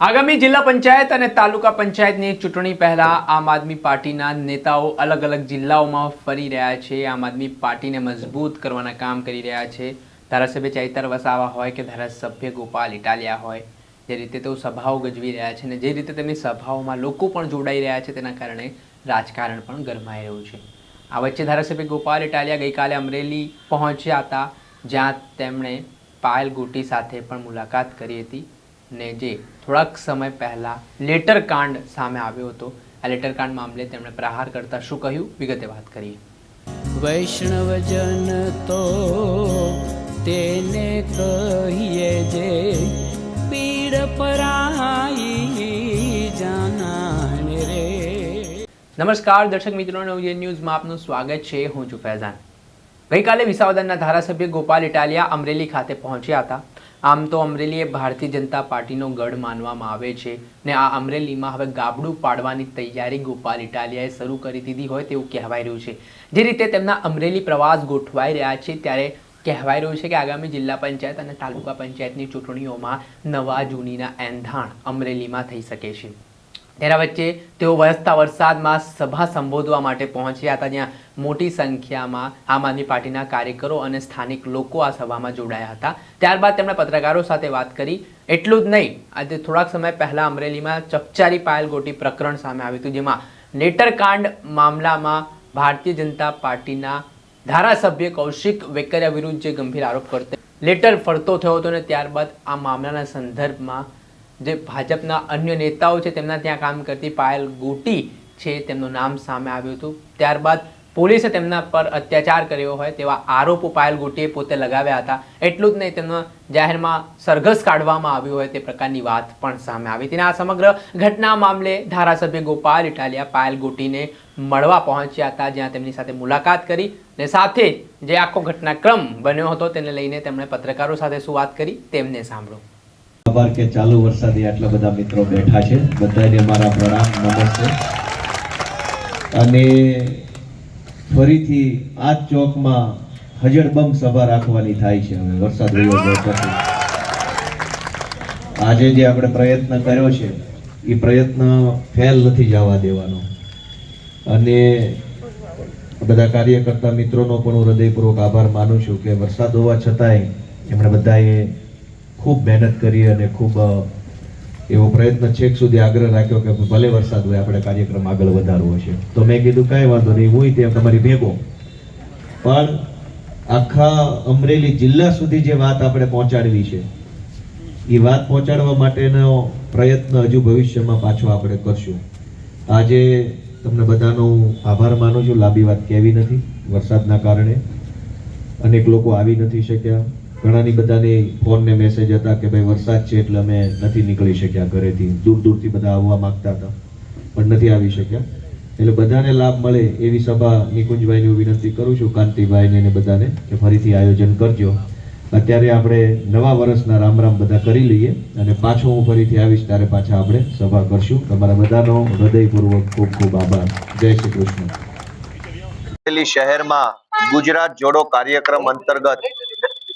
આગામી જિલ્લા પંચાયત અને તાલુકા પંચાયતની ચૂંટણી પહેલા આમ આદમી પાર્ટીના નેતાઓ અલગ અલગ જિલ્લાઓમાં ફરી રહ્યા છે. આમ આદમી પાર્ટીને મજબૂત કરવાના કામ કરી રહ્યા છે. ધારાસભ્ય ચૈતર વસાવા હોય કે ધારાસભ્ય ગોપાલ ઇટાલિયા હોય, જે રીતે તેઓ સભાઓ ગજવી રહ્યા છે અને જે રીતે તેમની સભાઓમાં લોકો પણ જોડાઈ રહ્યા છે, તેના કારણે રાજકારણ પણ ગરમાઈ રહ્યું છે. આ વચ્ચે ધારાસભ્ય ગોપાલ ઇટાલિયા ગઈકાલે અમરેલી પહોંચ્યા હતા, જ્યાં તેમણે પાયલ ગોટી સાથે પણ મુલાકાત કરી હતી. ને જે થોડાક સમય પહેલા લેટર કાંડ સામે આવ્યો હતો આ લેટર કાંડ મામલે તેમણે પ્રહાર કરતા શું કહ્યું? વિગતે વાત કરીએ. વૈષ્ણવજન તો તેને કહીએ જે પીડ પરાઈ જાનાને રે. નમસ્કાર દર્શક મિત્રો નવજે ન્યૂઝમાં આપનું સ્વાગત છે હું છું ફૈઝાન. ગઈકાલે વિસાવદરના ધારાસભ્ય ગોપાલ ઇટાલિયા અમરેલી ખાતે પહોંચ્યા હતા. આમ તો અમરેલી એ ભારતીય જનતા પાર્ટીનો ગઢ માનવામાં આવે છે ને આ અમરેલીમાં હવે ગાબડું પાડવાની તૈયારી ગોપાલ ઇટાલિયાએ શરૂ કરી દીધી હોય તેવું કહેવાય રહ્યું છે. જે રીતે તેમના અમરેલી પ્રવાસ ગોઠવાઈ રહ્યા છે ત્યારે કહેવાય રહ્યું છે કે આગામી જિલ્લા પંચાયત અને તાલુકા પંચાયતની ચૂંટણીઓમાં નવા જૂનીના એંધાણ અમરેલીમાં થઈ શકે છે. તેના વચ્ચે તેઓ વરસતા વરસાદમાં સભા સંબોધવા માટે પહોંચ્યા હતા, જ્યાં મોટી સંખ્યામાં આમ આદમી પાર્ટીના કાર્યકરો અને સ્થાનિક લોકો આ સભામાં જોડાયા હતા. ત્યારબાદ તેમણે પત્રકારો સાથે વાત કરી. એટલું જ નહીં, આજે થોડાક સમય પહેલાં અમરેલીમાં ચકચારી પાયલ ગોટી પ્રકરણ સામે આવ્યું હતું, જેમાં નેટરકાંડ મામલામાં ભારતીય જનતા પાર્ટીના ધારાસભ્ય કૌશિક વેકરિયા વિરુદ્ધ જે ગંભીર આરોપ કરતો, લેટર ફરતો થયો હતો ને ત્યારબાદ આ મામલાના સંદર્ભમાં જે ભાજપના અન્ય નેતાઓ છે, તેમના ત્યાં કામ કરતી પાયલ ગોટી છે, તેમનું નામ સામે આવ્યું હતું. ત્યારબાદ પોલીસે તેમના પર અત્યાચાર કર્યો હોય તેવા આરોપો પાયલ ગોટીએ પોતે લગાવ્યા હતા. એટલું જ નહીં, તેમનો જાહેરમાં સરઘસ કાઢવામાં આવ્યું હોય તે પ્રકારની વાત પણ સામે આવી. હતી અને આ સમગ્ર ઘટના મામલે ધારાસભ્ય ગોપાલ ઇટાલિયા પાયલ ગોટીને મળવા પહોંચ્યા હતા, જ્યાં તેમની સાથે મુલાકાત કરી ને સાથે જે આખો ઘટનાક્રમ બન્યો હતો, તેને લઈને તેમણે પત્રકારો સાથે શું વાત કરી, તેમને સાંભળો. આભાર કે ચાલુ વરસાદે આટલા બધા મિત્રો બેઠા છે. બધાને મારા પ્રણામ, નમસ્તે. અને ફરીથી આ ચોકમાં હજરબમ સભા રાખવાની થાય છે હવે, વરસાદ આજે જે આપણે પ્રયત્ન કર્યો છે, એ પ્રયત્ન ફેલ નથી જવા દેવાનો. અને બધા કાર્યકર્તા મિત્રોનો પણ હું હૃદયપૂર્વક આભાર માનું છું કે વરસાદ હોવા છતાંય એમણે બધાએ ખૂબ મહેનત કરી અને ખૂબ એવો પ્રયત્ન છેક સુધી આગ્રહ રાખ્યો કે ભલે વરસાદ હોય, આપણે કાર્યક્રમ આગળ વધારવો છે. તો મેં કીધું, કાંઈ વાંધો નહીં, હું ત્યાં તમારી ભેગો. પણ આખા અમરેલી જિલ્લા સુધી જે વાત આપણે પહોંચાડવી છે, એ વાત પહોંચાડવા માટેનો પ્રયત્ન હજુ ભવિષ્યમાં પાછો આપણે કરશું. આજે તમને બધાનો આભાર માનું છું. લાંબી વાત કહેવી નથી વરસાદના કારણે. અનેક લોકો આવી નથી શક્યા. ઘણાની બધાની ફોનને મેસેજ હતા કે ભાઈ, વરસાદ છે એટલે અમે નથી નીકળી શક્યા ઘરેથી. દૂર દૂરથી બધા આવવા માગતા હતા, પણ નથી આવી શક્યા. એટલે બધાને લાભ મળે એવી સભા નિકુંજભાઈને હું વિનંતી કરું છું, કાંતિભાઈને અને બધાને, કે ફરીથી આયોજન કરજો. અત્યારે આપણે નવા વર્ષના રામ રામ બધા કરી લઈએ અને પાછો હું ફરીથી આવીશ ત્યારે પાછા આપણે સભા કરશું. તમારા બધાનો હૃદયપૂર્વક ખૂબ ખૂબ આભાર. જય શ્રી કૃષ્ણ. શહેરમાં ગુજરાત જોડો કાર્યક્રમ અંતર્ગત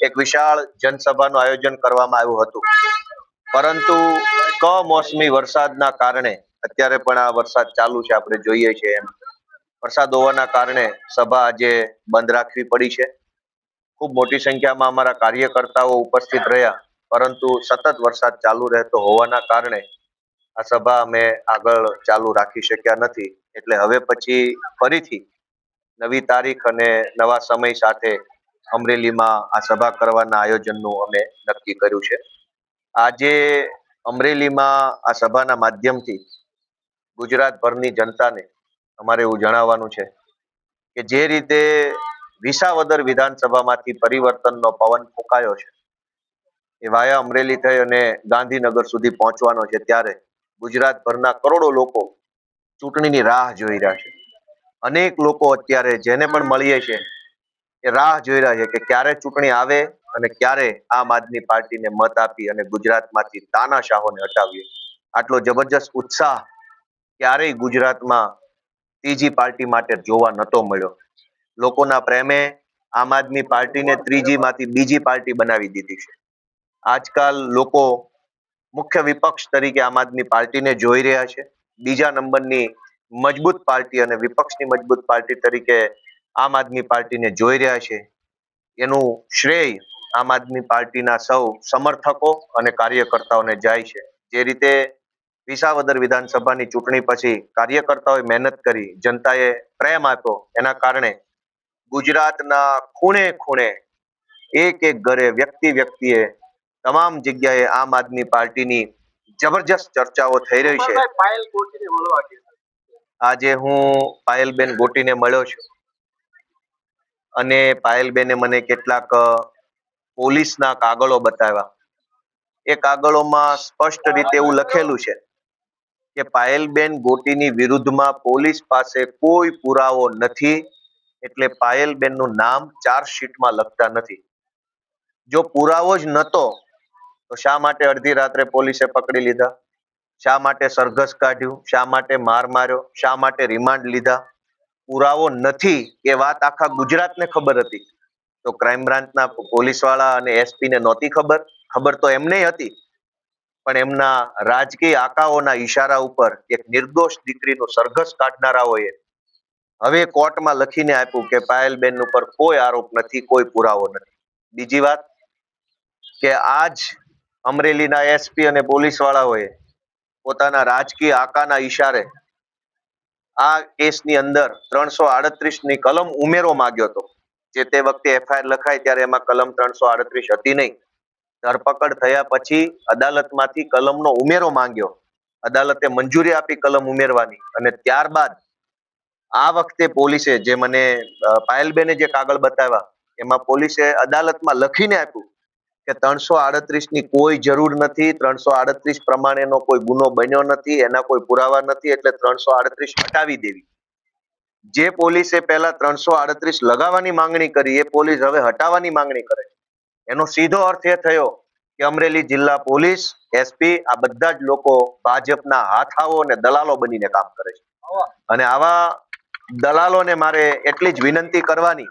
એક વિશાળ જનસભાનું આયોજન કરવામાં આવ્યું હતું. પરંતુ કમોસમી વરસાદના કારણે, અત્યારે પણ આ વરસાદ ચાલુ છે, આપણે જોઈએ છીએ એમ. વરસાદ હોવાના કારણે સભા આજે બંધ રાખવી પડી છે. ખૂબ મોટી સંખ્યામાં અમારા કાર્યકર્તાઓ ઉપસ્થિત રહ્યા, પરંતુ સતત વરસાદ ચાલુ રહેતો હોવાના કારણે આ સભા અમે આગળ ચાલુ રાખી શક્યા નથી. એટલે હવે પછી ફરીથી નવી તારીખ અને નવા સમય સાથે અમરેલીમાં આ સભા કરવાના આયોજનનું અમે નક્કી કર્યું છે. આજે અમરેલીમાં આ સભાના માધ્યમથી ગુજરાતભરની જનતાને અમારે એવું જણાવવાનું છે કે જે રીતે વિસાવદર વિધાનસભામાંથી પરિવર્તનનો પવન ફૂંકાયો છે, એ વાયા અમરેલી થઈ અને ગાંધીનગર સુધી પહોંચવાનો છે ત્યારે ગુજરાતભરના કરોડો લોકો ચૂંટણીની રાહ જોઈ રહ્યા છે. અનેક લોકો અત્યારે જેને પણ મળીએ છે એ રાહ જોઈ રહ્યા છે કે ક્યારે ચૂંટણી આવે અને ક્યારે આમ આદમી પાર્ટીને મત આપી અને ગુજરાતમાંથી તાનાશાહોને હટાવીએ. આટલો જબરજસ્ત ઉત્સાહ ક્યારેય ગુજરાતમાં ત્રીજી પાર્ટી માટે જોવા નતો મળ્યો. લોકોના પ્રેમે આમ આદમી પાર્ટીને ત્રીજીમાંથી બીજી પાર્ટી બનાવી દીધી છે. આજકાલ લોકો મુખ્ય વિપક્ષ તરીકે આમ આદમી પાર્ટીને જોઈ રહ્યા છે. બીજા નંબરની મજબૂત પાર્ટી અને વિપક્ષની મજબૂત પાર્ટી તરીકે આમ આદમી પાર્ટીને જોઈ રહ્યા છે. એનું શ્રેય આમ આદમી પાર્ટીના સૌ સમર્થકો અને કાર્યકર્તાઓને જાય છે. જે રીતે વિસાવદર વિધાનસભાની ચૂંટણી પછી કાર્યકર્તાઓએ મહેનત કરી જનતાએ પ્રેમ આપ્યો એના કારણે ગુજરાતના ખૂણે ખૂણે એક એક ઘરે વ્યક્તિ વ્યક્તિએ તમામ જગ્યાએ આમ આદમી પાર્ટીની જબરજસ્ત ચર્ચાઓ થઈ રહી છે. આજે હું પાયલબેન ગોટીને મળ્યો છું. અને પાયલબેને મને કેટલાક પોલીસના કાગળો બતાવ્યા. એ કાગળોમાં સ્પષ્ટ રીતે એવું લખેલું છે કે પાયલબેન ગોટીની વિરુદ્ધમાં પોલીસ પાસે કોઈ પુરાવો નથી એટલે પાયલબેનનું નામ ચાર્જશીટમાં લખતા નથી. જો પુરાવો જ નતો, તો શા માટે અડધી રાત્રે પોલીસે પકડી લીધા? શા માટે સરઘસ કાઢ્યું? શા માટે માર માર્યો? શા માટે રિમાન્ડ લીધા? પુરાવો નથી એ વાત આખા ગુજરાતને ખબર હતી. તો ક્રાઇમ બ્રાન્ચના પોલીસવાળા અને એસપી નહોતી ખબર. ખબર તો એમને હતી. પણ એમના રાજકીય આકાઓના ઈશારા ઉપર એક નિર્દોષ દીકરીનો સરઘસ કાઢનારાઓએ હવે કોર્ટમાં લખીને આપ્યું કે પાયલબેન ઉપર કોઈ આરોપ નથી, કોઈ પુરાવો નથી. બીજી વાત કે આજ અમરેલીના એસપી અને પોલીસ વાળાઓએ પોતાના રાજકીય આકાના ઈશારે આ કેસની અંદર ત્રણસો આડત્રીસની કલમ ઉમેરો માંગ્યો હતો. જે તે વખતે એફઆઈઆર લખાય ત્યારે એમાં કલમ ત્રણસો આડત્રીસ હતી નહીં. ધરપકડ થયા પછી અદાલતમાંથી કલમનો ઉમેરો માંગ્યો. અદાલતે મંજૂરી આપી કલમ ઉમેરવાની અને ત્યારબાદ આ વખતે પોલીસે જે મને પાયલબેને જે કાગળ બતાવ્યા, એમાં પોલીસે અદાલતમાં લખીને આપ્યું કે ત્રણસો આડત્રીસની કોઈ જરૂર નથી ત્રણસો આડત્રીસ પ્રમાણેનો કોઈ ગુનો બન્યો નથી એના કોઈ પુરાવા નથી એટલે ત્રણસો આડત્રીસ હટાવી દેવી. જે પોલીસે પહેલા ત્રણસો આડત્રીસ લગાવવાની માંગણી કરી એ પોલીસ હવે હટાવવાની માંગણી કરે એનો સીધો અર્થ એ થયો કે અમરેલી જિલ્લા પોલીસ એસપી આ બધા જ લોકો ભાજપના હાથાઓ અને દલાલો બનીને કામ કરે છે. અને આવા દલાલોને મારે એટલી જ વિનંતી કરવાની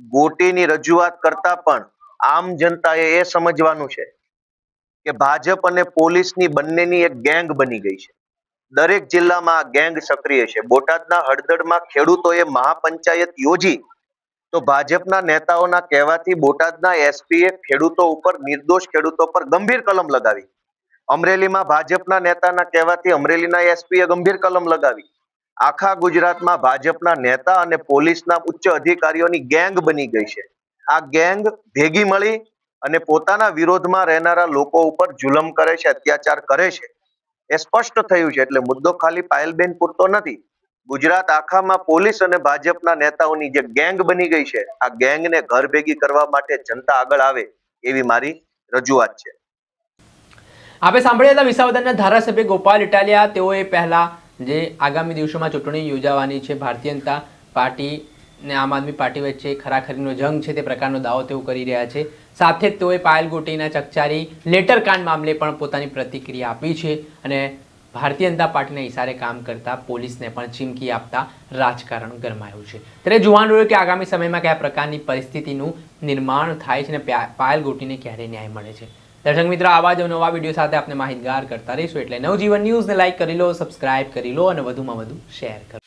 ગોટીની રજૂઆત કરતા પણ આમ જનતાએ એ સમજવાનું છે કે ભાજપ અને પોલીસની બંનેની એક ગેંગ બની ગઈ છે. દરેક જિલ્લામાં આ ગેંગ સક્રિય છે. બોટાદના હળદળમાં ખેડૂતોએ મહાપંચાયત યોજી તો ભાજપના નેતાઓના કહેવાથી બોટાદના એસપીએ ખેડૂતો ઉપર, નિર્દોષ ખેડૂતો પર ગંભીર કલમ લગાવી. અમરેલીમાં ભાજપના નેતાના કહેવાથી અમરેલીના એસપીએ ગંભીર કલમ લગાવી. આખા ગુજરાતમાં ભાજપના નેતા અને પોલીસના ઉચ્ચ અધિકારીઓની ગેંગ બની ગઈ છે. આ ગેંગ ભેગી મળી અને પોતાના વિરોધમાં રહેનારા લોકો ઉપર જુલમ કરે છે, અત્યાચાર કરે છે. એ સ્પષ્ટ થયું છે, એટલે મુદ્દો ખાલી પાયલબેન પૂરતો નથી. ગુજરાત આખામાં પોલીસ અને ભાજપના નેતાઓની જે ગેંગ બની ગઈ છે, આ ગેંગને ઘર ભેગી કરવા માટે જનતા આગળ આવે એવી મારી રજૂઆત છે. આપણે સાંભળ્યા હતા વિસાવદરના ધારાસભ્ય ગોપાલ ઇટાલિયા, તેઓએ પહેલા જે આગામી દિવસોમાં ચૂંટણી યોજાવાની છે, ભારતીય જનતા પાર્ટી ને આમ આદમી પાર્ટી વચ્ચે ખરાખરીનો જંગ છે તે પ્રકારનો દાવો તેઓ કરી રહ્યા છે. સાથે જ તેઓએ પાયલ ગોટીના ચકચારી લેટર કાંડ મામલે પણ પોતાની પ્રતિક્રિયા આપી છે અને ભારતીય જનતા પાર્ટીના ઇશારે કામ કરતા પોલીસને પણ ચીમકી આપતા રાજકારણ ગરમાયું છે. ત્યારે જોવાનું રહ્યું કે આગામી સમયમાં કયા પ્રકારની પરિસ્થિતિનું નિર્માણ થાય છે અને પ્યા- પાયલ ગોટીને ક્યારે ન્યાય મળે છે. દર્શક મિત્રો, આવા જ નવા વીડિયો સાથે આપણે માહિતગાર કરતા રહીશું. એટલે નવજીવન ન્યૂઝને લાઇક કરી લો સબસ્ક્રાઇબ કરી લો અને વધુમાં વધુ શેર કરો.